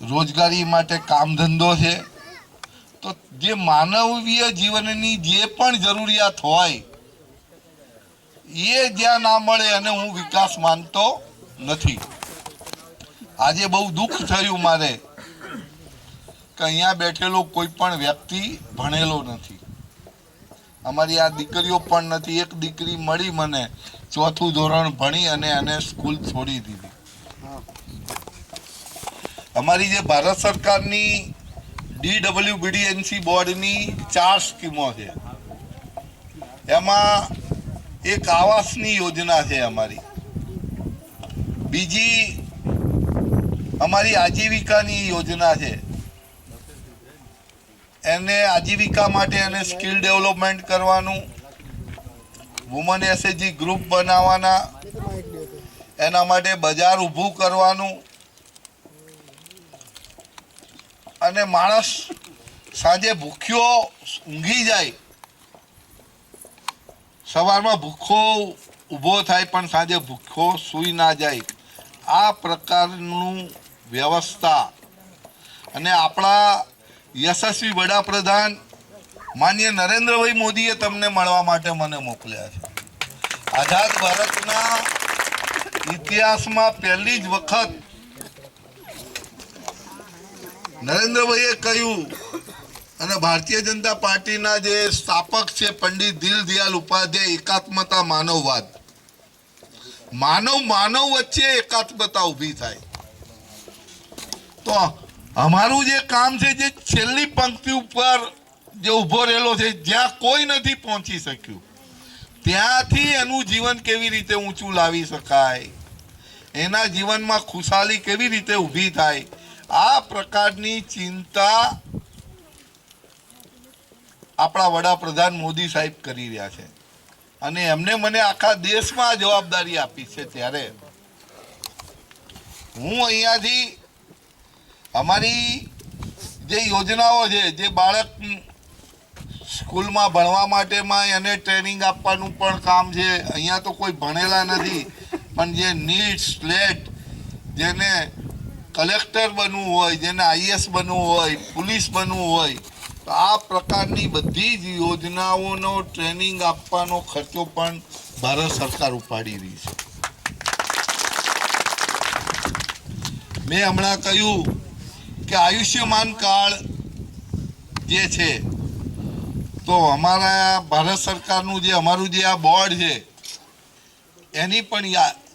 રોજગારી માટે કામ ધંધો છે. તો જે માનવીય જીવનની જે પણ જરૂરિયાત હોય, એ જ્યાં ના મળે અને હું વિકાસ માનતો નથી. આજે બહુ દુઃખ થયું મારે કે અહીંયા બેઠેલો કોઈ પણ વ્યક્તિ ભણેલો નથી. અમારી આ દીકરીઓ પણ નથી. એક દીકરી મળી મને ચોથું ધોરણ ભણી અને એને સ્કૂલ છોડી દીધી. અમારી જે ભારત સરકારની ડીડબ્લ્યુબીડીએનસી બોર્ડની ચાર સ્કીમો છે. એમાં એક આવાસની યોજના છે અમારી. બીજી અમારી આજીવિકાની યોજના છે. એને આજીવિકા માટે એને સ્કિલ ડેવલપમેન્ટ કરવાનું, વુમન એસએજી ગ્રુપ બનાવવાના, એના માટે બજાર ઊભું કરવાનું અને માણસ સાંજે ભૂખ્યો ઊંઘી જાય. સવારમાં ભૂખો ઊભો થાય પણ સાંજે ભૂખ્યો સૂઈ ના જાય. આ પ્રકારનું વ્યવસ્થા. અને આપણા યશસ્વી વડાપ્રધાન માન્ય નરેન્દ્રભાઈ મોદીએ તમને મળવા માટે મને મોકલ્યા છે. આઝાદ ભારતના ઇતિહાસમાં પહેલી જ વખત નરેન્દ્રભાઈએ કહ્યું, અને ભારતીય જનતા પાર્ટીના જે સ્થાપક છે પંડિત દીનદયાલ ઉપાધ્યાય, એકાત્મતા માનવવાદ. માનવ માનવ વચ્ચે એકાત્મતા ઊભી થાય. તો અમારું જે કામ છે, જે છેલ્લી પંક્તિ ઉપર જે ઊભો રહેલો છે, જ્યાં કોઈ નથી પહોંચી શક્યું, ત્યાંથી એનું જીવન કેવી રીતે ઊંચું લાવી શકાય? એના જીવનમાં ખુશાલી કેવી રીતે ઊભી થાય? આ પ્રકારની ચિંતા આપણા વડાપ્રધાન મોદી સાહેબ કરી રહ્યા છે. અને એમને મને આખા દેશમાં જવાબદારી આપી છે ત્યારે. હું અહીંયાથી અમારી જે યોજનાઓ છે, જે બાળક સ્કૂલમાં ભણવા માટેમાં એને ટ્રેનિંગ આપવાનું પણ કામ છે. અહીંયા તો કોઈ ભણેલા નથી. પણ જે નીટ, સ્લેટ જેને કલેક્ટર બનવું હોય, જેને આઈએસ બનવું હોય, પોલીસ બનવું હોય, તો આ પ્રકારની બધી જ યોજનાઓનો ટ્રેનિંગ આપવાનો ખર્ચો પણ ભારત સરકાર ઉપાડી રહી છે. મેં હમણાં કહ્યું કે આયુષ્યમાન કાર્ડ જે છે, તો અમારા ભારત સરકારનું જે, અમારું જે આ બોર્ડ છે, એની પણ યા-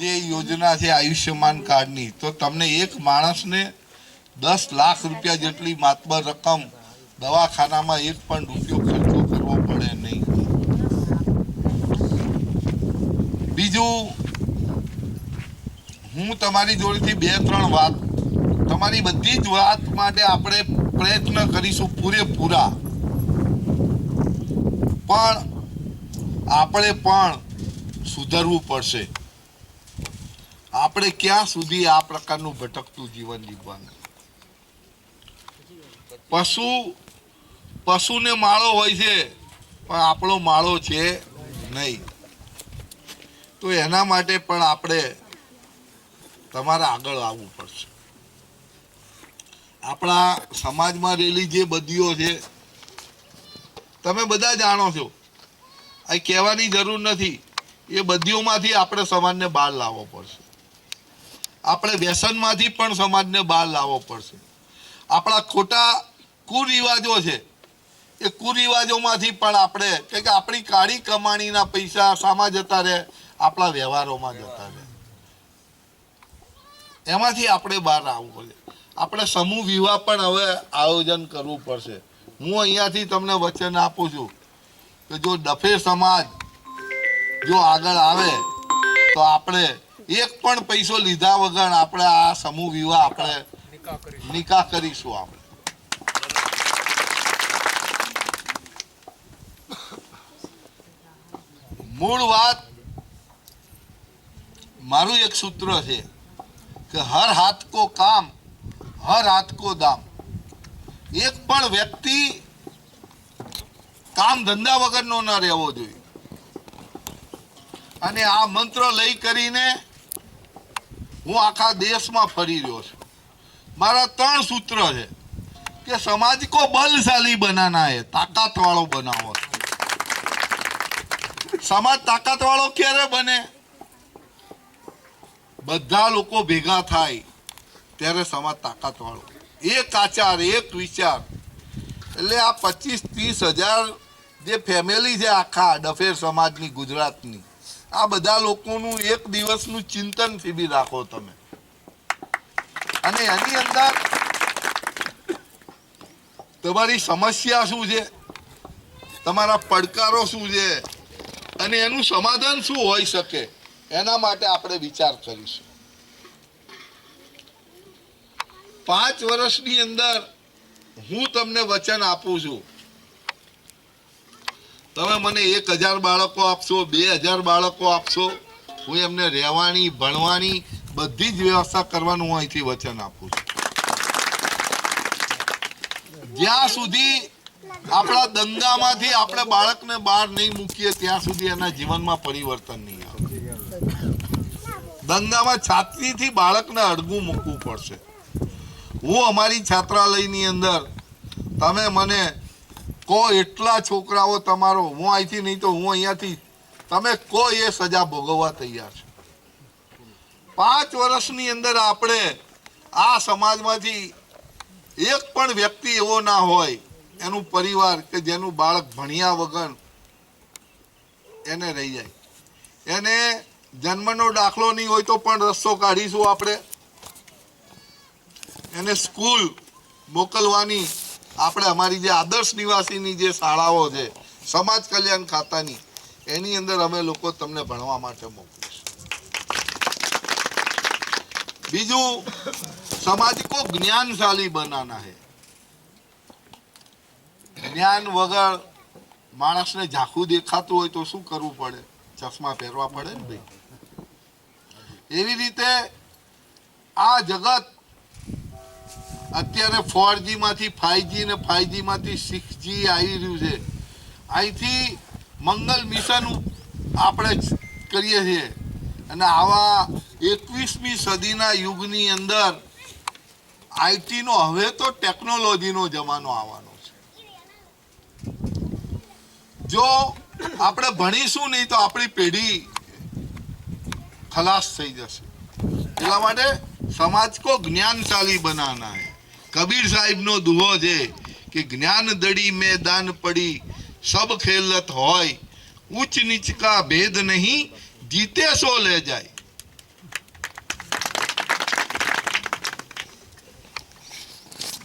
જે યોજના છે આયુષ્યમાન કાર્ડની, તો તમને એક માણસને દસ લાખ રૂપિયા જેટલી માતબર રકમ દવાખાનામાં એક પણ રૂપિયો ખર્ચો કરવો પડે નહીં. બીજું, હું તમારી જોડેથી બે ત્રણ વાત, તમારી બધી જ વાત માટે આપણે પ્રયત્ન કરીશું પૂરેપૂરા. પણ આપણે પણ સુધરવું પડશે. આપણે ક્યાં સુધી આ પ્રકારનું ભટકતું જીવન જીવવાનું? પશુ, પશુને માળો હોય છે, પણ આપણો માળો છે નહીં. તો એના માટે પણ આપણે તમારે આગળ આવવું પડશે. આપણા સમાજમાં રહેલી જે બદીઓ છે, તમે બધા જાણો છો, આ કહેવાની જરૂર નથી, એ બદીઓમાંથી આપણે સમાજને બહાર લાવવો પડશે. આપણે વ્યસનમાંથી પણ સમાજને બહાર લાવવો પડશે. આપણા ખોટા કુરિવાજો છે, એ કુરિવાજોમાંથી પણ આપણે કે આપણી કાળી કમાણીના પૈસા સામા જતા રહે, આપણા વ્યવહારોમાં જતા રહે. એમાંથી આપણે બહાર આવવું પડે. આપણે સમૂહ વિવાહ પણ હવે આયોજન કરવું પડશે. હું અહીંયાથી તમને વચન આપું છું કે જો ડફે સમાજ જો આગળ આવે, તો આપણે એક પણ પૈસો લીધા વગર આપણે આ સમૂહ વિવાહ આપણે નિકાહ કરીશું આપણે. મૂળ વાત, મારું એક સૂત્ર છે કે હર હાથ કો કામ, હર હાથ કો દામ. એક પણ વ્યક્તિ કામ ધંધા વગરનો ન રહેવો જોઈએ. અને આ મંત્ર લઈ કરીને હું આખા દેશમાં ફરી રહ્યો છું. મારા ત્રણ સૂત્ર છે કે સમાજ કો બલશાલી બનાના હે તાકાત વાળો બનાવો. સમાજ તાકાત વાળો ક્યારે બને? બધા લોકો ભેગા થાય ત્યારે સમાજ તાકાત વાળો એક આચાર, એક વિચાર. એટલે આ પચીસ, ત્રીસ હજાર જે ફેમિલી છે આખા ડફેર સમાજની, ગુજરાતની આ બધા લોકોનું એક દિવસનું ચિંતન શિબિર રાખો તમે. અને એની અંદર તમારી સમસ્યા શું છે? તમારા પડકારો શું છે? અને એનું સમાધાન શું હોઈ શકે? એના માટે આપણે વિચાર કરીશું. પાંચ વર્ષની અંદર હું તમને વચન આપું છું. તમે મને એક હજાર બાળકો આપશો, બે હજાર બાળકો આપશો, હું એમને રહેવાની, ભણવાની બધી જ વ્યવસ્થા કરવાનું હું અહીંથી વચન આપું છું. જ્યાં સુધી આપણા દંગામાંથી આપણે બાળકને બહાર નહીં મૂકીએ, ત્યાં સુધી એના જીવનમાં પરિવર્તન નહીં આવે. દંગામાં છાત્રીથી બાળકને અડગું મૂકવું પડશે. હું અમારી છાત્રાલયની અંદર, તમે મને કહો એટલા છોકરાઓ તમારો? હું અહીંથી નહીં તો હું અહીંયાથી. તમે કહો એ સજા ભોગવવા તૈયાર છે? પાંચ વર્ષની અંદર આપણે આ સમાજમાંથી એક પણ વ્યક્તિ એવો ના હોય, એનું પરિવાર કે જેનું બાળક ભણ્યા વગર એને રહી જાય. એને જન્મનો દાખલો નહીં હોય તો પણ રસ્તો કાઢીશું આપણે. એને સ્કૂલ મોકલવાની આપણે અમારી જે આદર્શ નિવાસીની જે શાળાઓ છે, સમાજ કલ્યાણ ખાતાની, એની અંદર અમે લોકો તમને ભણવા માટે મોકલીશું. બીજું, સમાજ કો જ્ઞાનશાલી બનાના હે. જ્ઞાન વગર માણસને ઝાખું દેખાતું હોય તો શું કરવું પડે? ચશ્મા પહેરવા પડે ને ભાઈ? એવી રીતે આ જગત અત્યારે ફોર જી માંથી ફાઈવ ને ફાઈવ જી માંથી સિક્સ જી આવી રહ્યું છે. અહીંથી મંગલ મિશન આપણે કરીએ છીએ. અને આવા એકવીસમી સદીના યુગની અંદર આઈટીનો હવે તો ટેકનોલોજીનો જમાનો આવવાનો છે. જો આપણે ભણીશું નહીં તો આપણી પેઢી ખલાસ થઈ જશે. એટલા માટે સમાજ કો જ્ઞાનશાલી બનાના है કબીર સાહેબનો દુહો છે કે જ્ઞાન દડી મેદાન પડી, સબ ખેલત હોય, ઉચ્ચ નીચ કા ભેદ નહીં, જીતે સો લે જાય.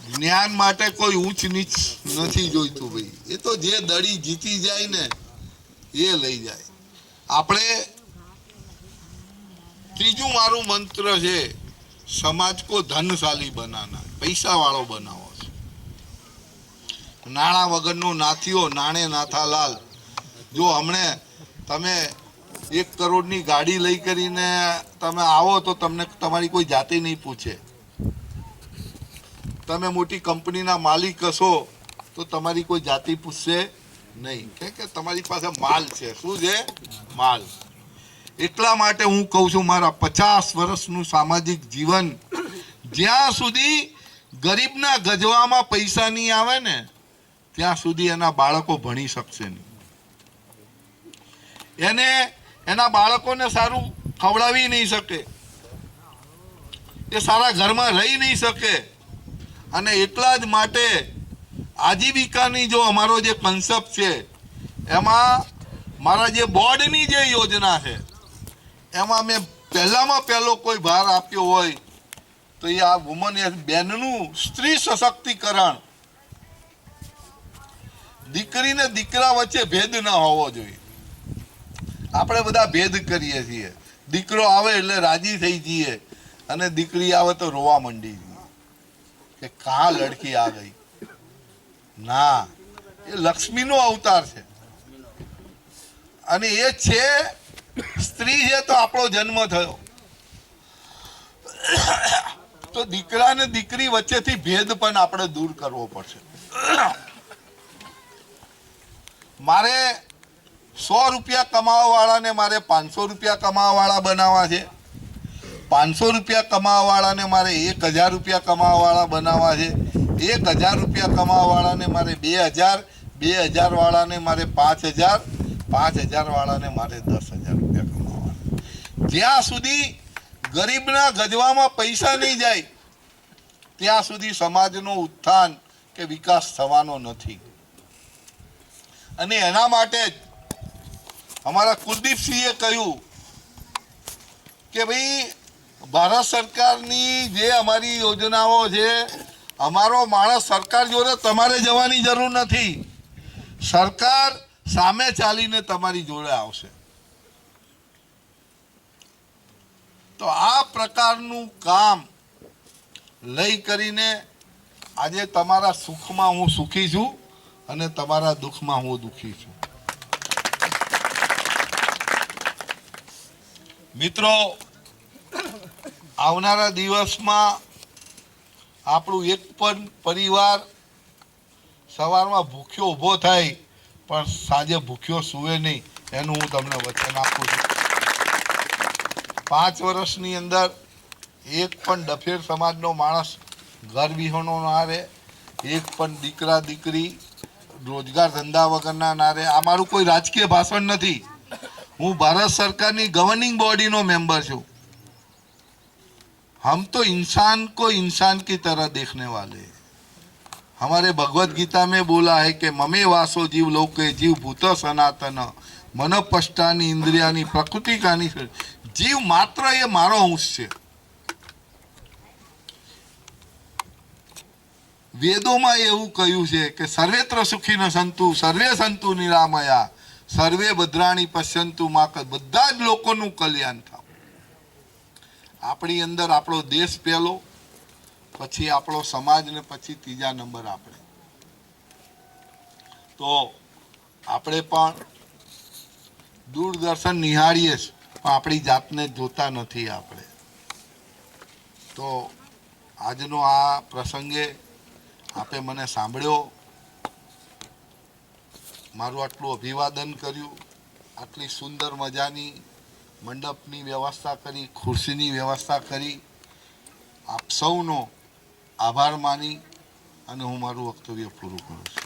જ્ઞાન માટે કોઈ ઊંચ નીચ નથી જોઈતું ભાઈ. એ તો જે દડી જીતી જાય ને, એ લઈ જાય. આપણે ત્રીજું મારું મંત્ર છે, સમાજ કો ધનશાલી બનાના. પૈસા વાળો બનાવો છે. નાણાં વગરનો નાથીઓ નાણે નાથાલાલ જો હમણે તમે એક કરોડની ગાડી લઈ કરીને તમે આવો તો તમને તમારી કોઈ જાતિ નહીં પૂછે. તમે મોટી કંપનીના માલિક હશો તો તમારી કોઈ જાતિ પૂછશે નહીં. કે તમારી પાસે માલ છે. શું છે? માલ. એટલા માટે હું કહું છું, મારા પચાસ વર્ષનું સામાજિક જીવન જ્યાં સુધી ગરીબના ગજવામાં પૈસા નહીં આવે ને, ત્યાં સુધી એના બાળકો ભણી શકશે નહીં. એને, એના બાળકોને સારું ખવડાવી નહીં શકે. એ સારા ઘરમાં રહી નહીં શકે. અને એટલા જ માટે આજીવિકાની જો અમારો જે કન્સેપ્ટ છે, એમાં મારા જે બોર્ડની જે યોજના છે, એમાં મેં પહેલામાં પહેલો કોઈ ભાર આપ્યો હોય તો એ આ વુમન બેનનું સ્ત્રી સશક્તિકરણ. દીકરી ને દીકરા વચ્ચે ભેદ ન હોવો જોઈએ. આપણે બધા ભેદ કરીએ છીએ. દીકરો આવે એટલે રાજી થઈ જઈએ. અને દીકરી આવે તો રોવા માંડી કે કા લડકી આ ગઈ? ના, એ લક્ષ્મીનો અવતાર છે. અને એ છે, સ્ત્રી છે તો આપણો જન્મ થયો. તો દીકરા ને દીકરી વચ્ચેથી ભેદ પણ આપણે દૂર કરવો પડશે. મારે સો રૂપિયા કમાવા વાળાને મારે પાંચસો રૂપિયા કમાવા વાળા બનાવવા છે. પાંચસો રૂપિયા કમાવાવાળાને મારે એક હજાર રૂપિયા કમાવાવાળા બનાવવા છે. એક હજાર રૂપિયા કમાવાવાળાને મારે બે હજાર બે હજાર વાળાને મારે પાંચ હજાર પાંચ હજાર વાળાને મારે દસ હજાર રૂપિયા કમાવાના. જ્યાં સુધી ગરીબના ગજવામાં પૈસા નહીં જાય, ત્યાં સુધી સમાજનો ઉત્થાન કે વિકાસ થવાનો નથી. અને એના માટે જ અમારા કુલદીપસિંહે કહ્યું કે ભાઈ, ભારત સરકારની જે અમારી યોજનાઓ છે, અમારો માણસ સરકાર જોડે તમારે જવાની જરૂર નથી. સરકાર સામે ચાલીને તમારી જોડે આવશે. તો આ પ્રકારનું કામ લઈ કરીને આજે તમારા સુખમાં હું સુખી છું અને તમારા દુઃખમાં હું દુઃખી છું. મિત્રો, આવનારા દિવસમાં આપણું એક પણ પરિવાર સવારમાં ભૂખ્યો ઊભો થાય, પણ સાંજે ભૂખ્યો સૂવે નહીં, એનું હું તમને વચન આપું છું. પાંચ વર્ષની અંદર એક પણ ડફેર સમાજનો માણસ ઘર વિહોણો ના રહે એક પણ દીકરા દીકરી રોજગાર ધંધા વગરના ના રહે આ મારું કોઈ રાજકીય ભાષણ નથી હું ભારત સરકારની ગવર્નિંગ બોડીનો મેમ્બર છું हम तो इंसान को इंसान की तरह देखने वाले हैं हमारे भगवत गीता में बोला है कि ममे वासो जीव लोके जीव भूत सनातन મનોપષ્ટાની ઇન્દ્રિયાની, પ્રકૃતિકાની જીવ માત્ર એ મારો અંશ છે. વેદોમાં એવું કહ્યું છે કે સર્વેત્ર સુખી ન સંતુ, સર્વે સંતુ નિરામયા, સર્વે ભદ્રાણી પશ્યંતુ માકર બધા જ લોકોનું કલ્યાણ થાવ. આપણી અંદર આપણો દેશ પહેલો, પછી આપણો સમાજ ને પછી ત્રીજા નંબર આપણે. તો આપણે પણ દૂરદર્શન નિહાળીએ જ, પણ આપણી જાતને જોતા નથી આપણે. તો આજનો આ પ્રસંગે આપે મને સાંભળ્યો. મારું આટલું અભિવાદન કર્યું. આટલી સુંદર મજાની મંડપની વ્યવસ્થા કરી, ખુરશીની વ્યવસ્થા કરી. આપ સૌનો આભાર માની અને હું મારું વક્તવ્ય પૂરું કરું છું.